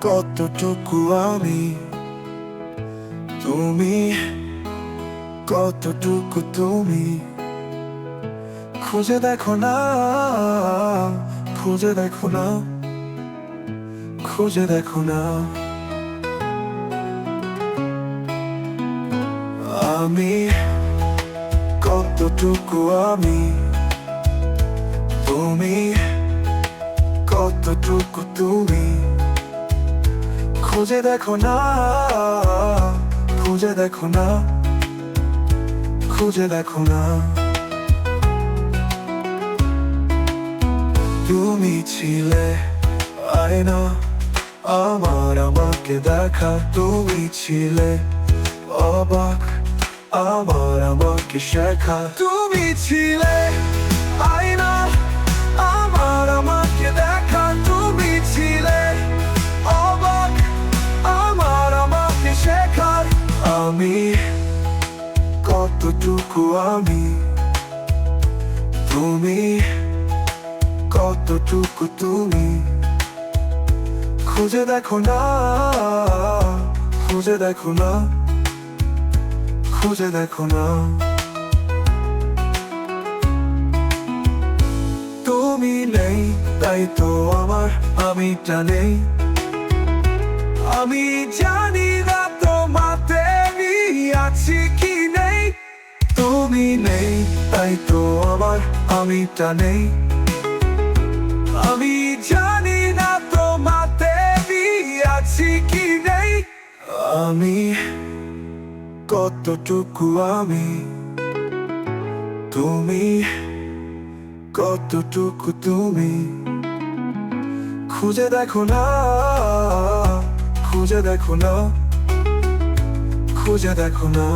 কতটুকু আমি? তুমি, কতটুকু তুমি? খুঁজে দেখো না, খুঁজে দেখো না, খুঁজে দেখো না। আমি, কতটুকু আমি? তুমি কতটুকু তুমি? খুঁজে দেখো না, খুঁজে দেখো না, খুঁজে দেখো না। তুমি ছিলে আয়না, আমার আমাকে দেখা, তুমি ছিলে অবাক, আমার আমাকে শেখা। তুমি ছিলে আয়না আমি, কতটুকু আমি? তুমি, কতটুকু তুমি? খুঁজে দেখো না, খুঁজে দেখো না, খুঁজে দেখো না। তুমি নেই, তাই তো আমার, আমি নেই আমি জানি তুমি নেই, তাই তো আমার আমিটা নেই। আমি জানি না তোমাতে আমি আছি কি নেই। আমি কতটুকু আমি? তুমি কতটুকু তুমি? খুঁজে দেখো না, খুঁজে দেখো না, খুঁজে দেখো না।